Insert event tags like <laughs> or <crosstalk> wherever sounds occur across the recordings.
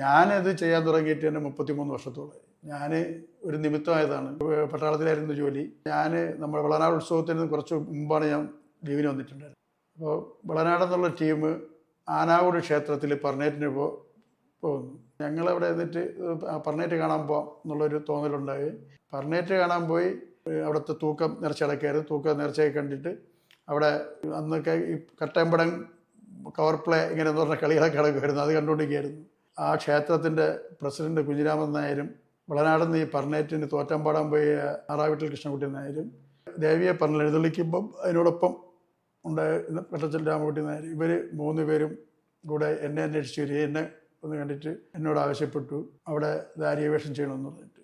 ഞാനിത് ചെയ്യാൻ തുടങ്ങിയിട്ട് തന്നെ മുപ്പത്തിമൂന്ന് വർഷത്തോളം ഞാൻ ഒരു നിമിത്തമായതാണ്. പട്ടാളത്തിലായിരുന്നു ജോലി. ഞാൻ നമ്മുടെ വളനാട് ഉത്സവത്തിന് കുറച്ച് മുമ്പാണ് ഞാൻ ലീവിന് വന്നിട്ടുണ്ടായിരുന്നത്. അപ്പോൾ വളനാട് എന്നുള്ള ടീം ആനാവൂട് ക്ഷേത്രത്തിൽ പറഞ്ഞേറ്റിന് പോ പോകുന്നു. ഞങ്ങളവിടെ എന്നിട്ട് പറഞ്ഞേറ്റ് കാണാൻ പോകാം എന്നുള്ളൊരു തോന്നലുണ്ടായി. പറഞ്ഞേറ്റ് കാണാൻ പോയി. അവിടുത്തെ തൂക്കം നിറച്ചടക്കായിരുന്നു. തൂക്കം നിറച്ചൊക്കെ കണ്ടിട്ട് അവിടെ അന്നൊക്കെ ഈ കട്ടമ്പടം കവർ പ്ലേ ഇങ്ങനെ എന്ന് പറഞ്ഞ കളികളൊക്കെ നടക്കുമായിരുന്നു. അത് കണ്ടുകൊണ്ടിരിക്കുകയായിരുന്നു. ആ ക്ഷേത്രത്തിന്റെ പ്രസിഡന്റ് കുഞ്ഞിരാമൻ നായരും വളനാടൻ ഈ പറഞ്ഞേറ്റിന് തോറ്റമ്പാടാൻ പോയ ആറാവീട്ടിൽ കൃഷ്ണൻകുട്ടി നായരും ദേവിയെ പറഞ്ഞ എഴുന്നള്ളിക്കുമ്പം അതിനോടൊപ്പം ഉണ്ടായിരുന്ന വെട്ടച്ചൽ രാമകുട്ടി നായർ ഇവർ മൂന്ന് പേരും കൂടെ എന്നെ അന്വേഷിച്ച് വരിക എന്നെ ഒന്ന് കണ്ടിട്ട് എന്നോട് ആവശ്യപ്പെട്ടു അവിടെ ദാരിയവേഷം ചെയ്യണമെന്ന് പറഞ്ഞിട്ട്.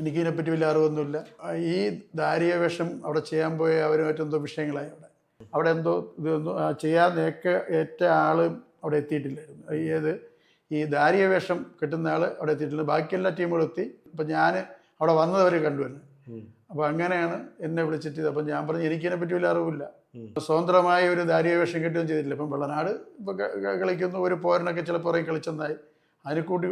എനിക്കിതിനെപ്പറ്റി വലിയ അറിവൊന്നുമില്ല. ഈ ദാരിയവേഷം അവിടെ ചെയ്യാൻ പോയ അവരുമായിട്ട് എന്തോ വിഷയങ്ങളായി അവിടെ. അവിടെ എന്തോ ഇതൊന്നും ചെയ്യാൻ നേക്ക ഏറ്റ ആൾ അവിടെ എത്തിയിട്ടില്ലായിരുന്നു. ഏത് ഈ ദാരിയ വേഷം കിട്ടുന്ന ആൾ അവിടെ എത്തിയിട്ടുണ്ട്. ബാക്കി എല്ലാ ടീമുകളും എത്തി. അപ്പം ഞാൻ അവിടെ വന്നത് അവർ കണ്ടു അപ്പൊ അപ്പോൾ അങ്ങനെയാണ് എന്നെ വിളിച്ചിട്ട്. അപ്പം ഞാൻ പറഞ്ഞു എനിക്കതിനെ പറ്റി വലിയ അറിവില്ല. സ്വതന്ത്രമായ ഒരു ദാരിയവേഷം കിട്ടുകയും ചെയ്തിട്ടില്ല. ഇപ്പം വെള്ളനാട് ഇപ്പൊ കളിക്കുന്നു. ഒരു പോരനൊക്കെ ചിലപ്പോൾ ഇറങ്ങി കളിച്ചെന്നായി. അതിനെ കൂട്ടി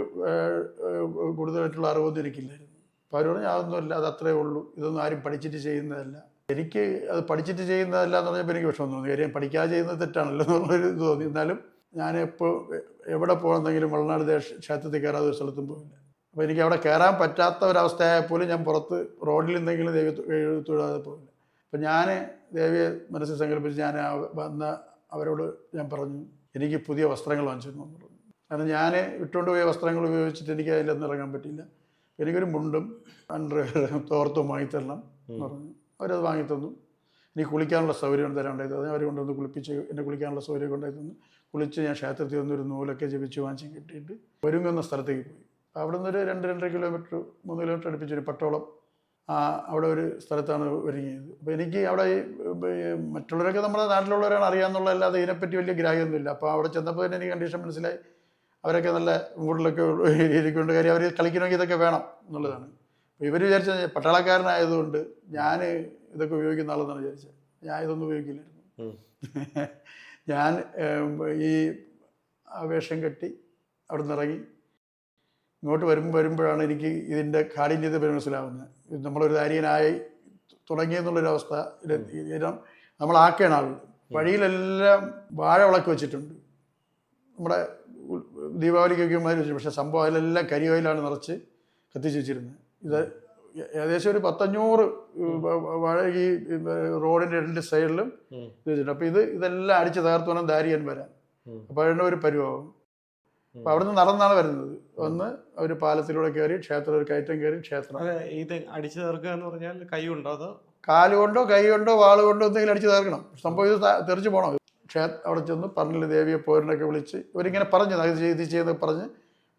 കൂടുതലായിട്ടുള്ള അറിവൊന്നും എനിക്കില്ലായിരുന്നു. അപ്പോൾ അവർ പറഞ്ഞു അതൊന്നുമല്ല അത് അത്രേ ഉള്ളൂ. ഇതൊന്നും ആരും പഠിച്ചിട്ട് ചെയ്യുന്നതല്ല. എനിക്ക് അത് പഠിച്ചിട്ട് ചെയ്യുന്നതല്ല എന്ന് പറഞ്ഞപ്പോൾ എനിക്ക് വിഷമം തോന്നി. കാര്യം പഠിക്കാതെ ചെയ്യുന്നത് തെറ്റാണല്ലോ എന്നുള്ളൊരു ഇത് തോന്നി. എന്നാലും ഞാൻ എപ്പോൾ എവിടെ പോകുന്നെങ്കിലും വള്ളനാട് ക്ഷേത്രത്തിൽ കയറാതെ ഒരു സ്ഥലത്തും പോകില്ല അപ്പോൾ എനിക്ക് അവിടെ കയറാൻ പറ്റാത്ത ഒരവസ്ഥയായാൽ പോലും ഞാൻ പുറത്ത് റോഡിൽ എന്തെങ്കിലും ദൈവ വിടാതെ പോകില്ല അപ്പം ഞാൻ ദേവിയെ മനസ്സിൽ സങ്കല്പിച്ച് ഞാൻ വന്ന അവരോട് ഞാൻ പറഞ്ഞു എനിക്ക് പുതിയ വസ്ത്രങ്ങൾ വാങ്ങിച്ചു എന്ന് പറഞ്ഞു. കാരണം ഞാൻ ഇട്ടുകൊണ്ട് പോയ വസ്ത്രങ്ങൾ ഉപയോഗിച്ചിട്ട് എനിക്ക് അതിലൊന്നും ഇറങ്ങാൻ പറ്റില്ല എനിക്കൊരു മുണ്ടും അണ്ടർ തോർത്തും വാങ്ങിത്തരണം എന്ന് പറഞ്ഞു. അവരത് വാങ്ങിത്തന്നു. എനിക്ക് കുളിക്കാനുള്ള സൗകര്യം തരാണ്ടായി അത് അവർ കൊണ്ടുവന്ന് കുളിപ്പിച്ച് എന്നെ കുളിക്കാനുള്ള സൗകര്യം കൊണ്ടായി തന്നു. കുളിച്ച് ഞാൻ ക്ഷേത്രത്തിൽ വന്നൊരു നൂലൊക്കെ ജപിച്ച് വാങ്ങിച്ചും കിട്ടിയിട്ട് ഒരുങ്ങുന്ന സ്ഥലത്തേക്ക് പോയി. അവിടെ നിന്നൊരു രണ്ട് രണ്ടര കിലോമീറ്റർ മൂന്ന് കിലോമീറ്റർ അടുപ്പിച്ചൊരു പട്ടോളം ആ അവിടെ ഒരു സ്ഥലത്താണ് ഒരുങ്ങിയത്. അപ്പോൾ എനിക്ക് അവിടെ മറ്റുള്ളവരൊക്കെ നമ്മുടെ നാട്ടിലുള്ളവരാണ് അറിയാമെന്നുള്ളതല്ലാതെ ഇതിനെപ്പറ്റി വലിയ ഗ്രാഹ്യമൊന്നുമില്ല. അപ്പോൾ അവിടെ ചെന്നപ്പോൾ തന്നെ എനിക്ക് കണ്ടീഷൻ മനസ്സിലായി. അവരൊക്കെ നല്ല മൂഡിലൊക്കെ ഇരിക്കുന്നുണ്ട്. കാര്യം അവർ കളിക്കണമെങ്കിൽ ഇതൊക്കെ വേണം എന്നുള്ളതാണ്. അപ്പോൾ ഇവർ വിചാരിച്ചത് പട്ടാളക്കാരനായതുകൊണ്ട് ഞാൻ ഇതൊക്കെ ഉപയോഗിക്കുന്ന ആളെന്നാണ് വിചാരിച്ചത്. ഞാൻ ഇതൊന്നും ഉപയോഗിക്കില്ലായിരുന്നു. <laughs> ഞാൻ ഈ ആവേശം വേഷം കെട്ടി അവിടെ നിന്ന് ഇറങ്ങി. ഇങ്ങോട്ട് വരുമ്പോൾ വരുമ്പോഴാണ് എനിക്ക് ഇതിന്റെ കാഠിന്യത മനസ്സിലാവുന്നത്. ഇത് നമ്മളൊരു ധാരിയനായി തുടങ്ങിയെന്നുള്ളൊരവസ്ഥ നമ്മൾ ആക്കേണ ആളുകൾ. ആൾ വഴിയിലെല്ലാം വാഴ വിളക്ക് വെച്ചിട്ടുണ്ട്. നമ്മുടെ ദീപാവലിക്കൊക്കെ മാതിരി വെച്ചു പക്ഷേ സംഭവം അതിലെല്ലാം കരിയോയിലാണ് നിറച്ച് കത്തിച്ച് വെച്ചിരുന്നത്. ഇത് ഏകദേശം ഒരു പത്തഞ്ഞൂറ് വാഴ ഈ റോഡിന്റെ രണ്ട് സൈഡിലും വെച്ചിട്ടുണ്ട് അപ്പോൾ ഇത് ഇതെല്ലാം അടിച്ച് തകർത്ത് വേണം ദാരിയൻ വരാൻ. അപ്പൊ അതിന്റെ ഒരു പരിഭവം. അപ്പൊ അവിടുന്ന് നടന്നാണ് വരുന്നത്. ഒന്ന് ഒരു പാലത്തിലൂടെ കയറി ക്ഷേത്രം ഒരു കയറ്റം കയറി ക്ഷേത്രം. ഇത് അടിച്ചു തീർക്കുക എന്ന് പറഞ്ഞാൽ കൈ ഉണ്ടോ അതോ കാലുകൊണ്ടോ കൈ കൊണ്ടോ വാൾ കൊണ്ടോ എന്തെങ്കിലും അടിച്ചു തീർക്കണം സംഭവം ഇത് തെറിച്ചു പോകണം ക്ഷേത്ര അവിടെ ചെന്ന് പറഞ്ഞില്ല ദേവിയെ പോരനൊക്കെ വിളിച്ച് ഇവരിങ്ങനെ പറഞ്ഞു ഇത് ചെയ്ത് ചെയ്ത് പറഞ്ഞ്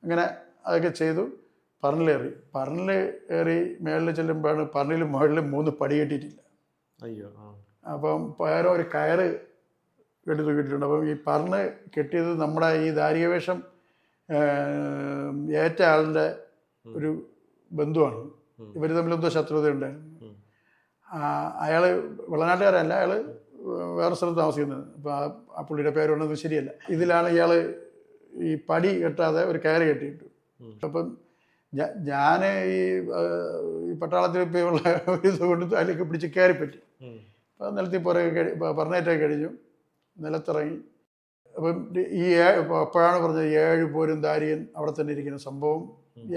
അങ്ങനെ അതൊക്കെ ചെയ്തു. പറന്നിലേറി. പറന്നിൽ ഏറി മേളിൽ ചെല്ലുമ്പോഴാണ് പറന്നിൽ മുകളിൽ മൂന്ന് പടി കെട്ടിയിട്ടില്ല. അയ്യോ അപ്പം പകരം ഒരു കയറ് കെട്ടി തൂക്കിയിട്ടുണ്ട്. അപ്പം ഈ പറന്ന് കെട്ടിയത് നമ്മുടെ ഈ ദാരികവേഷം ഏറ്റ ആളിന്റെ ഒരു ബന്ധുവാണ്. ഇവർ തമ്മിലെന്തോ ശത്രുതയുണ്ട്. അയാൾ വെള്ളനാട്ടുകാരല്ല അയാൾ വേറെ സ്ഥലത്ത് താമസിക്കുന്നത്. അപ്പോൾ ആ പുള്ളിയുടെ പേരുണ്ടെന്ന് ശരിയല്ല. ഇതിലാണ് ഇയാൾ ഈ പടി കെട്ടാതെ ഒരു കയറ് കെട്ടിയിട്ടു. അപ്പം ഞാൻ ഈ ഈ പട്ടാളത്തിൽ ഇപ്പോൾ ഉള്ള ഒരു ഇത് കൊണ്ട് അതിലേക്ക് പിടിച്ച് കയറിപ്പറ്റി. അപ്പം നിലത്തിൽ പുറകെ കഴി പറഞ്ഞേറ്റൊക്കെ കഴിഞ്ഞു. നിലത്തിറങ്ങി. അപ്പം ഈ അപ്പോഴാണ് പറഞ്ഞത് ഏഴ് പോരും ദാരിയൻ അവിടെ തന്നെ ഇരിക്കുന്ന സംഭവം.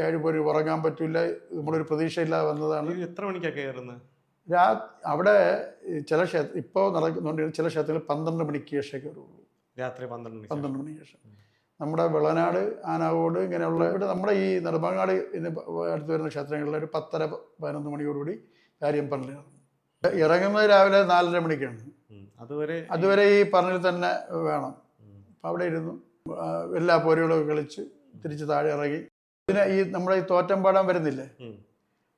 ഏഴ് പോരും ഉറങ്ങാൻ പറ്റില്ല. നമ്മളൊരു പ്രതീക്ഷയില്ലാതെ വന്നതാണ്. എത്ര മണിക്കാണ് കയറുന്നത് രാ അവിടെ ചില ക്ഷേത്ര ഇപ്പോൾ നടക്കുന്നുണ്ട് ചില ക്ഷേത്രങ്ങളിൽ പന്ത്രണ്ട് മണിക്ക് ശേഷം കയറുള്ളൂ. രാത്രി പന്ത്രണ്ട് പന്ത്രണ്ട് മണിക്ക് ശേഷം. നമ്മുടെ വിളനാട് ആനാവോട് ഇങ്ങനെയുള്ള ഇവിടെ നമ്മുടെ ഈ നെടുമ്പാങ്ങാട് ഇന്ന് അടുത്ത് വരുന്ന ക്ഷേത്രങ്ങളിൽ ഒരു പത്തര പതിനൊന്ന് മണിയോടുകൂടി കാര്യം പറഞ്ഞു ഇറങ്ങുന്നത് രാവിലെ നാലര മണിക്കാണ്. അതുവരെ അതുവരെ ഈ പറഞ്ഞിൽ തന്നെ വേണം. അപ്പം അവിടെ ഇരുന്നു. എല്ലാ പോരുകളും കളിച്ച് തിരിച്ച് താഴെ ഇറങ്ങി. പിന്നെ ഈ നമ്മുടെ ഈ തോറ്റമ്പാടാൻ വരുന്നില്ലേ?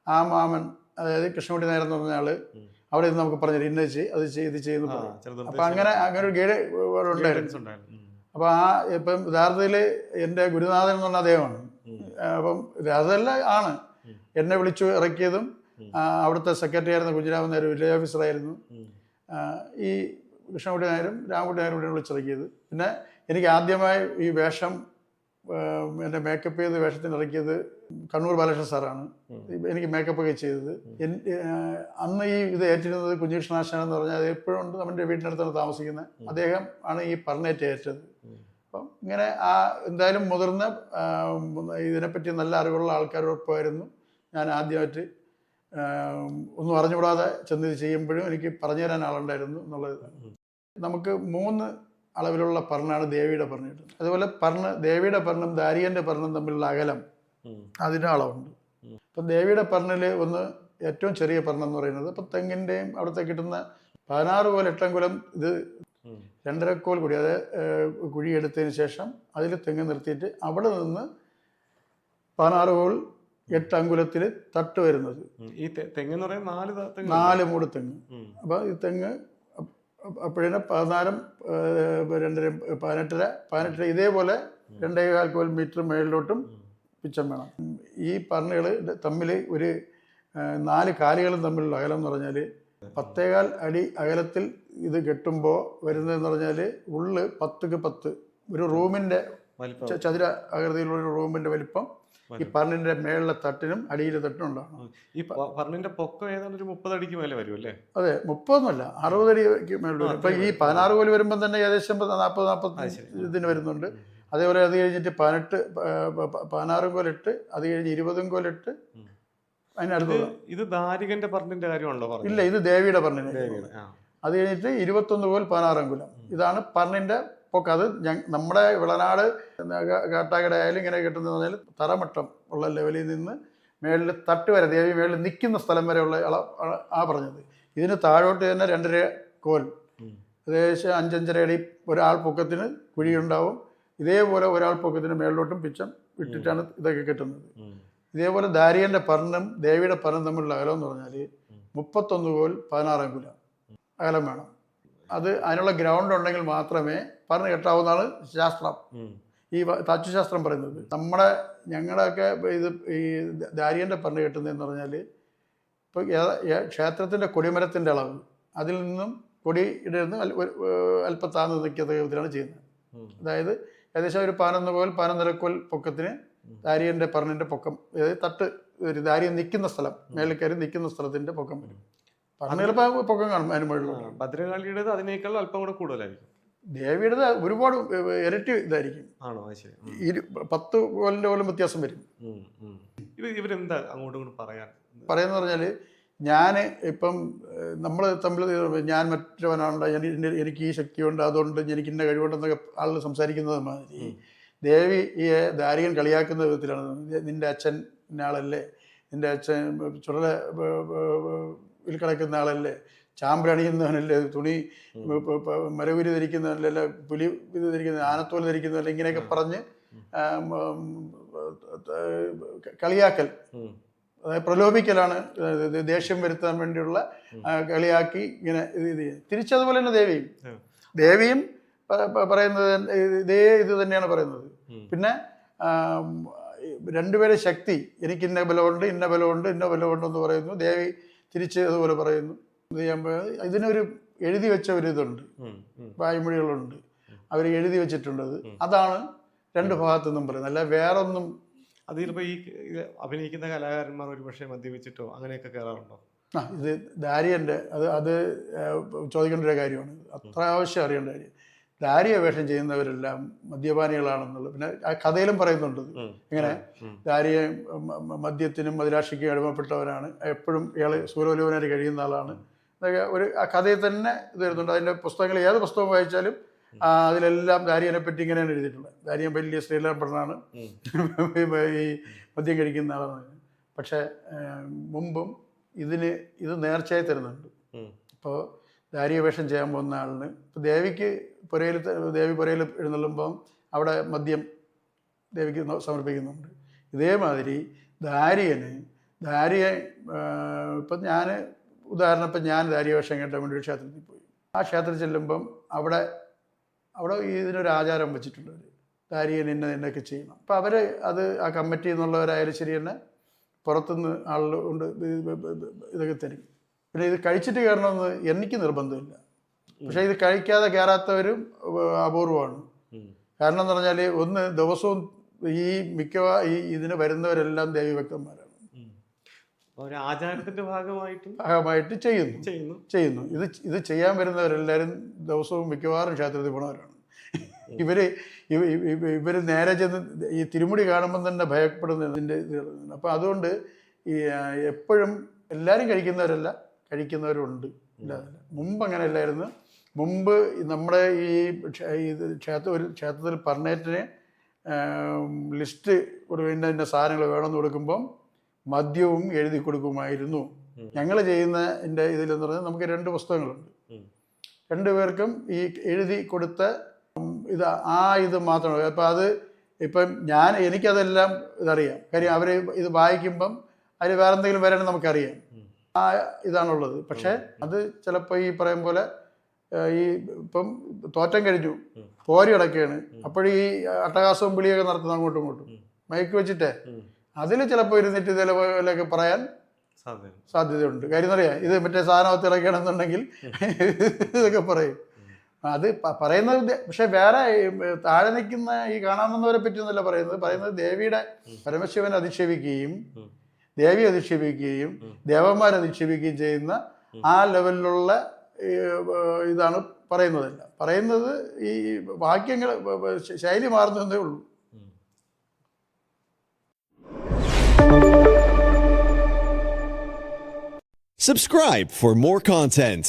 ആ മാമൻ അതായത് കൃഷ്ണകുട്ടി നേരം എന്ന് പറഞ്ഞ ആൾ അവിടെ നിന്ന് നമുക്ക് പറഞ്ഞു ഇന്നത് ചെയ്യ് അത് ചെയ്ത് ചെയ്യുന്നു അപ്പം അങ്ങനെ അങ്ങനെ ഒരു ഗൈഡ് ഉണ്ടായിരുന്നു. അപ്പം ആ ഇപ്പം യഥാർത്ഥത്തിൽ എന്റെ ഗുരുനാഥൻ എന്ന് പറഞ്ഞ അദ്ദേഹമാണ്. അപ്പം അതല്ല ആണ്. എന്നെ വിളിച്ചു ഇറക്കിയതും. അവിടുത്തെ സെക്രട്ടറി ആയിരുന്ന കുഞ്ഞിരാമൻ നേരം വില്ലേജ് ഓഫീസറായിരുന്നു ഈ കൃഷ്ണകുട്ടി നായരും രാമകുട്ടി നായരും വിളിച്ചിറക്കിയത്. പിന്നെ എനിക്ക് ആദ്യമായി ഈ വേഷം എന്റെ മേക്കപ്പ് ചെയ്ത് വേഷത്തിന് ഇറക്കിയത് കണ്ണൂർ ബാലകൃഷ്ണൻ സാറാണ്. എനിക്ക് മേക്കപ്പ് ഒക്കെ ചെയ്തത്. എൻ- അന്ന് ഈ ഇത് ഏറ്റിരുന്നത് കുഞ്ഞികൃഷ്ണാശാൻ എന്ന് പറഞ്ഞാൽ എപ്പോഴും ഉണ്ട് നമ്മുടെ വീട്ടിനടുത്താണ് താമസിക്കുന്നത്. അദ്ദേഹം ആണ് ഈ പറഞ്ഞേറ്റ് ഏറ്റത്. അപ്പം ഇങ്ങനെ ആ എന്തായാലും മുതിർന്ന ഇതിനെപ്പറ്റി നല്ല അറിവുള്ള ആൾക്കാരോടൊപ്പമായിരുന്നു ഞാൻ ആദ്യമായിട്ട് ഒന്നും അറിഞ്ഞുകൂടാതെ ചെന്ന് ചെയ്യുമ്പോഴും എനിക്ക് പറഞ്ഞു തരാൻ ആളുണ്ടായിരുന്നു എന്നുള്ളത്. നമുക്ക് മൂന്ന് അളവിലുള്ള പർണാണ് ദേവിയുടെ പർണ കിട്ടുന്നത് അതുപോലെ പർണ ദേവിയുടെ പർണും ദാരിയന്റെ പർണും തമ്മിലുള്ള അകലം. അതിന് അളവുണ്ട്. അപ്പം ദേവിയുടെ പർണിൽ ഒന്ന് ഏറ്റവും ചെറിയ പർണം എന്ന് പറയുന്നത് ഇപ്പം തെങ്ങിന്റെയും അവിടുത്തെ കിട്ടുന്ന പതിനാറ് കോൽ എട്ടംകുലം ഇത് ഉം. രണ്ടരക്കോൽ കുഴി അത് കുഴിയെടുത്തതിന് ശേഷം അതിൽ തെങ്ങ് നിർത്തിയിട്ട് അവിടെ നിന്ന് പതിനാറ് കോൽ എട്ട് അങ്കുലത്തിൽ തട്ട് വരുന്നത്. ഈ തെ- തെങ്ങെന്ന് പറയാൻ നാല് തെങ്ങ് നാല് മൂട് തെങ്ങ്. അപ്പൊ അപ്പോൾ ഈ തെങ്ങ് അപ്പോഴേ പതിനാലും രണ്ടര പതിനെട്ടര പതിനെട്ടര ഇതേപോലെ രണ്ടേകാൽ കോൽ മീറ്റർ മേളിലോട്ടും പിച്ചം വേണം. ഈ പറഞ്ഞുകൾ തമ്മിൽ ഒരു നാല് കാലുകളും തമ്മിലുള്ള അകലം എന്ന് പറഞ്ഞാൽ പത്തേകാൽ അടി അകലത്തിൽ ഇത് കെട്ടുമ്പോൾ വരുന്നതെന്ന് പറഞ്ഞാൽ ഉള്ളിൽ പത്തുക്ക് പത്ത്. ഒരു റൂമിന്റെ ചതുര ആകൃതിയിലുള്ള ഒരു റൂമിന്റെ വലിപ്പം ഈ പറഞ്ഞിന്റെ മേളിലെ തട്ടിനും അടിയിലെ തട്ടിനും ഉണ്ടാകണം ഈ പറഞ്ഞിന്റെ പൊക്കം ഏതാണ്ട് ഒരു മുപ്പത് അടിക്ക് മേലെ വരും അല്ലേ? അതെ മുപ്പതൊന്നുമല്ല അറുപതടിക്ക് മേളിൽ വരും. ഇപ്പം ഈ പതിനാറ് കോൽ വരുമ്പം തന്നെ ഏകദേശം നാൽപ്പത് നാൽപ്പത് അത് ഇതിന് വരുന്നുണ്ട്. അതേപോലെ അത് കഴിഞ്ഞിട്ട് പതിനെട്ട് പതിനാറും കോലിട്ട് അത് കഴിഞ്ഞ് ഇരുപതും കോലിട്ട് ഇത് ദാരികന്റെ പറഞ്ഞിന്റെ കാര്യമാണല്ലോ ഇല്ല ഇത് ദേവിയുടെ പറഞ്ഞിന്റെ അത് കഴിഞ്ഞിട്ട് ഇരുപത്തൊന്ന് കോൽ പതിനാറാം കുലം ഇതാണ് പറഞ്ഞിന്റെ പൊക്കം അത് നമ്മുടെ വിളനാട് കാട്ടാക്കട ആയാലും ഇങ്ങനെ കിട്ടുന്നത് പറഞ്ഞാൽ തറമട്ടം ഉള്ള ലെവലിൽ നിന്ന് മേളിൽ തട്ട് വരെ ദേവി മേളിൽ നിൽക്കുന്ന സ്ഥലം വരെയുള്ള ആ- പറഞ്ഞത്. ഇതിന് താഴോട്ട് തന്നെ രണ്ടര കോൽ. ഏകദേശം അഞ്ചഞ്ചര അടി ഒരാൾ പൊക്കത്തിന് കുഴിയുണ്ടാവും ഇതേപോലെ ഒരാൾ പൊക്കത്തിന് മേളിലോട്ടും പിച്ചം ഇട്ടിട്ടാണ് ഇതൊക്കെ കിട്ടുന്നത്. ഇതേപോലെ ദാരിയന്റെ പർണം ദേവിയുടെ പർണം തമ്മിലുള്ള അകലം എന്ന് പറഞ്ഞാൽ മുപ്പത്തൊന്ന് കോൽ പതിനാറാം കുല. അകലം വേണം. അത് അതിനുള്ള ഗ്രൗണ്ട് ഉണ്ടെങ്കിൽ മാത്രമേ പറഞ്ഞു കേട്ടാവുന്നതാണ് ശാസ്ത്രം. ഈ തച്ചുശാസ്ത്രം പറയുന്നത്. നമ്മുടെ ഞങ്ങളുടെയൊക്കെ ഇത് ഈ ദാരിയന്റെ പറഞ്ഞു കേട്ടുന്നതെന്ന് പറഞ്ഞാൽ ഇപ്പോൾ ക്ഷേത്രത്തിന്റെ കൊടിമരത്തിന്റെ അളവ്. അതിൽ നിന്നും കൊടി നിന്ന് അല്പത്താന്ന് അല്പം താഴ്ന്നു നിൽക്കുന്ന വിധത്തിലാണ് ചെയ്യുന്നത്. അതായത് ഏകദേശം ഒരു പതിനൊന്ന് കോൽ പതിനൊന്നര കോൽ പൊക്കത്തിന് ദാരിയന്റെ പറഞ്ഞിന്റെ പൊക്കം. അതായത് തട്ട് ഒരു ദാരിയൻ നിൽക്കുന്ന സ്ഥലം കയറി നിൽക്കുന്ന സ്ഥലത്തിന്റെ പൊക്കം വരും. പറഞ്ഞ ചിലപ്പോൾ പൊക്കം കാണും അതിന് ആ, മുകളിലുള്ള ഭദ്രകാളിയുടേത് അതിനേക്കാൾ അല്പം കൂടെ കൂടുതലായിരിക്കും. ദേവിയുടേത് ഒരുപാട് ഇരട്ടി ഇതായിരിക്കും. ആണോ? ശരി. ഇരു പത്ത് കോലിന്റെ പോലും വ്യത്യാസം വരും. ഇത് ഇവരെന്താ അങ്ങോട്ടും ഇങ്ങോട്ടും പറയാൻ? പറയുന്നത് പറഞ്ഞാൽ ഞാൻ ഇപ്പം നമ്മൾ തമ്മിൽ ഞാൻ മറ്റവനാണ് എനി- എനിക്ക് ഈ ശക്തിയുണ്ട് അതുകൊണ്ട് എനിക്ക് ഇന്ന കഴിവുണ്ടെന്നൊക്കെ ആളുകൾ സംസാരിക്കുന്നത് മാതിരി ദേവി ഈ ദാരികൻ കളിയാക്കുന്ന വിധത്തിലാണ്. നിന്റെ അച്ഛൻ ആളല്ലേ നിന്റെ അച്ഛൻ ചുടല കിടക്കുന്ന ആളല്ലേ? ചാമ്പലണിയുന്നവനല്ലേ തുണി മരവുരി ധരിക്കുന്നവനല്ലേ? പുലി ഇത് ധരിക്കുന്ന ആനത്തോൽ ധരിക്കുന്നവനല്ലേ? ഇങ്ങനെയൊക്കെ പറഞ്ഞ് കളിയാക്കൽ. അതായത് പ്രലോഭിക്കലാണ് ദേഷ്യം വരുത്താൻ വേണ്ടിയുള്ള കളിയാക്കി ഇങ്ങനെ ഇത്. തിരിച്ചതുപോലെ തന്നെ ദേവിയും. ദേവിയും പറയുന്നത് ഇതേ ഇത് തന്നെയാണ് പറയുന്നത്. പിന്നെ രണ്ടുപേരെ ശക്തി എനിക്ക് ഇന്ന ബലമുണ്ട് ഇന്ന ബലമുണ്ട് ഇന്ന ബലമുണ്ട് എന്ന് പറയുന്നു. ദേവി തിരിച്ച് അതുപോലെ പറയുന്നു. ഇതിനൊരു എഴുതി വെച്ച ഒരു ഇതുണ്ട്. വായ്മൊഴികളുണ്ട്. അവർ എഴുതി വെച്ചിട്ടുള്ളത് അതാണ് രണ്ട് ഭാഗത്തു നിന്നും പറയുന്നത്. അല്ല വേറൊന്നും അത് ചിലപ്പോ ഈ അഭിനയിക്കുന്ന കലാകാരന്മാർ ഒരുപക്ഷെ മദ്യപിച്ചിട്ടോ അങ്ങനെയൊക്കെ കയറാറുണ്ടോ ആ ഇത് ദാരിയന്റെ അത് അത് ചോദിക്കേണ്ട ഒരു കാര്യമാണ്. അത്ര ആവശ്യം അറിയേണ്ട കാര്യം. ദാരിയ വേഷം ചെയ്യുന്നവരെല്ലാം മദ്യപാനികളാണെന്നുള്ളത്. പിന്നെ ആ കഥയിലും പറയുന്നുണ്ട്. ഇങ്ങനെ. ദാരിയ മദ്യത്തിനും മദിരാശിക്കും അടിമപ്പെട്ടവരാണ്. എപ്പോഴും ഇയാൾ സൂര്യലോലനായിട്ട് കഴിയുന്ന ആളാണ്. എന്നൊക്കെ ഒരു ആ കഥയിൽ തന്നെ ഇത് വരുന്നുണ്ട്. അതിന്റെ പുസ്തകങ്ങൾ ഏത് പുസ്തകം വായിച്ചാലും അതിലെല്ലാം ദാരിയനെ പറ്റി ഇങ്ങനെയാണ് എഴുതിയിട്ടുള്ളത്. ദാരിയൻ വലിയ ശ്രീലാംപടനാണ് ഉം. ഈ മദ്യം കഴിക്കുന്ന ആളാണ്. പക്ഷേ മുമ്പും ഇതിന് ഇത് നേർച്ചയായി തരുന്നുണ്ട്. അപ്പോൾ ഇപ്പോൾ ദാരിയ വേഷം ചെയ്യാൻ പോകുന്ന ആളിന് ഇപ്പോൾ ദേവിക്ക് പുരയിൽ ദേവി പുരയിൽ എഴുന്നള്ളുമ്പം അവിടെ മദ്യം ദേവിക്ക് സമർപ്പിക്കുന്നുണ്ട്. ഇതേമാതിരി ദാരിയന് ദാരിയെ ഇപ്പം ഞാൻ ഉദാഹരണം ഇപ്പം ഞാൻ ദാരിയ വേഷം കേട്ടാൻ വേണ്ടി ഒരു ക്ഷേത്രത്തിൽ പോയി. ആ ക്ഷേത്രത്തിൽ ചെല്ലുമ്പം അവിടെ അവിടെ ഇതിനൊരു ആചാരം വെച്ചിട്ടുണ്ട് ദാരിയൻ ഇന്ന ഇന്നൊക്കെ ചെയ്യണം. അപ്പം അവർ അത് ആ കമ്മിറ്റി എന്നുള്ളവരായാലും ശരി തന്നെ പുറത്തുനിന്ന് ആളുകൾ കൊണ്ട് ഇത് ഇത് ഇത് ഇതൊക്കെ തരും. പിന്നെ ഇത് കഴിച്ചിട്ട് കയറണമെന്ന് എനിക്ക് നിർബന്ധമില്ല. പക്ഷേ ഇത് കഴിക്കാതെ കയറാത്തവരും അപൂർവമാണ്. കാരണം എന്ന് പറഞ്ഞാൽ ഒന്ന് ദിവസവും ഈ മിക്കവാ ഈ ഇതിന് വരുന്നവരെല്ലാം ദൈവഭക്തന്മാരാണ് ആചാരത്തിന്റെ ഭാഗമായിട്ട് ഭാഗമായിട്ട് ചെയ്യുന്നു. ചെയ്യുന്നു. ചെയ്യുന്നു. ഇത് ഇത് ചെയ്യാൻ വരുന്നവരെല്ലാവരും ദിവസവും മിക്കവാറും ക്ഷേത്രത്തിൽ പോണവരാണ്. ഇവർ ഇവ- ഇവ- ഇവ- ഇവർ നേരെ ചെന്ന് ഈ തിരുമുടി കാണുമ്പോൾ തന്നെ ഭയപ്പെടുന്നതിന്റെ അപ്പോൾ അതുകൊണ്ട് ഈ എപ്പോഴും എല്ലാവരും കഴിക്കുന്നവരല്ല കഴിക്കുന്നവരുണ്ട്. മുമ്പ് അങ്ങനെ അല്ലായിരുന്നു മുമ്പ് നമ്മുടെ ഈ ക്ഷേത്ര ഒരു ക്ഷേത്രത്തിൽ പറഞ്ഞേറ്റിന് ലിസ്റ്റ് ഒരു ഇന്ന സാധനങ്ങൾ വേണമെന്ന് കൊടുക്കുമ്പം മദ്യവും എഴുതി കൊടുക്കുമായിരുന്നു. ഞങ്ങൾ ചെയ്യുന്ന എന്റെ ഇതിലെന്ന് പറഞ്ഞാൽ നമുക്ക് രണ്ട് പുസ്തകങ്ങളുണ്ട്. രണ്ടുപേർക്കും ഈ എഴുതി കൊടുത്ത ഇത് ആ ഇത് മാത്രമാണ് അപ്പം അത് ഇപ്പം ഞാൻ എനിക്കതെല്ലാം ഇതറിയാം. കാര്യം അവർ ഇത് വായിക്കുമ്പം അതിൽ വേറെന്തെങ്കിലും വരണം നമുക്കറിയാം. ആ ഇതാണുള്ളത്. പക്ഷേ അത് ചിലപ്പോൾ ഈ പറയും പോലെ ഈ ഇപ്പം തോറ്റം കഴിഞ്ഞു. പോരി കിടക്കുകയാണ്. ഈ അട്ടഹാസവും വിളിയൊക്കെ നടത്തുന്ന അങ്ങോട്ടും ഇങ്ങോട്ടും. മയക്ക് വെച്ചിട്ടേ. അതിൽ ചിലപ്പോൾ ഇരുന്നിട്ട് ഇതേപോലെയൊക്കെ പറയാൻ സാധ്യത. സാധ്യതയുണ്ട്. കാര്യം എന്നറിയാം ഇത് മറ്റേ സാധനമൊക്കെ ഇറക്കണമെന്നുണ്ടെങ്കിൽ ഇതൊക്കെ പറയും. അത് പറയുന്ന പറയുന്നത് പക്ഷെ വേറെ താഴെ നിൽക്കുന്ന ഈ കാണാമെന്നവരെ ഒന്നല്ല പറയുന്നത്. പറയുന്നത് ദേവിയുടെ പരമശിവനെ അധിക്ഷേപിക്കുകയും ദേവിയെ ദേവി അധിക്ഷേപിക്കുകയും ദേവന്മാരെ അധിക്ഷേപിക്കുകയും ചെയ്യുന്ന ആ ലെവലിലുള്ള ഇതാണ് പറയുന്നതല്ല പറയുന്നത് ഈ വാക്യങ്ങൾ ശൈലി മാറുന്നതേ ഉള്ളൂ Subscribe for more content.